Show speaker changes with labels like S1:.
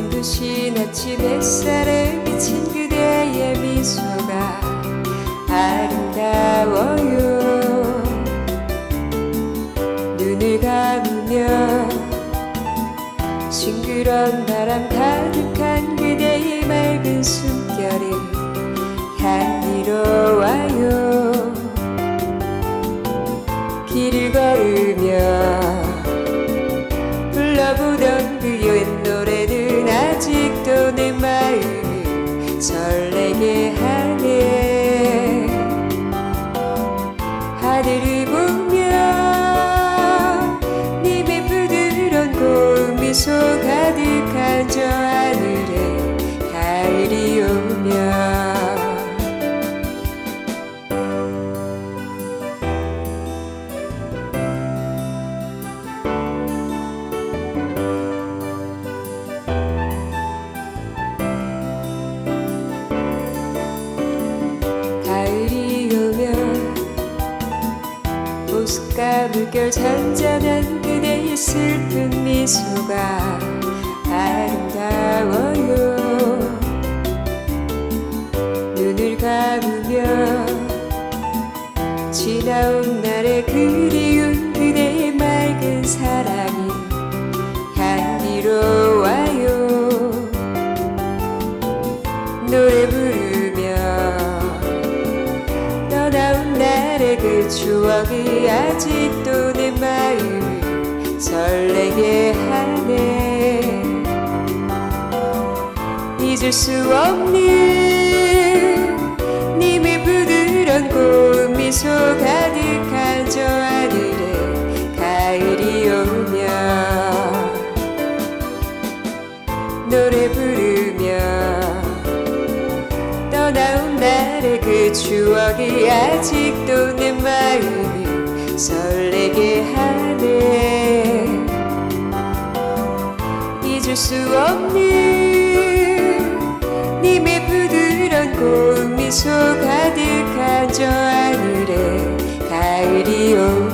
S1: 눈부신 아침 햇살에 비친 그대의 미소가 아름다워요. 눈을 감으면 싱그런 바람 가득한 그대의 맑은 숨결이 향기로워요. 길을 걸으며 불러보던 그옛노 래 물결 잔잔한 그대의 슬픈 미소가 아름다워요. 눈을 감으면 지나온 날의 그리운 그대의 맑은 사랑이 향기로워요. 노래 부르 추억이 아직도 내 마음을 설레게 하네. 잊을 수 없는 님의 부드러운 고운 미소 가득한 저 하늘에 가을이 오면 노래 부르며 날의 추억이 아직도 내 마음을 설레게 하네. 잊을 수 없는 님의 부드러운 꽃미소 가득한 저 하늘에 가을이 온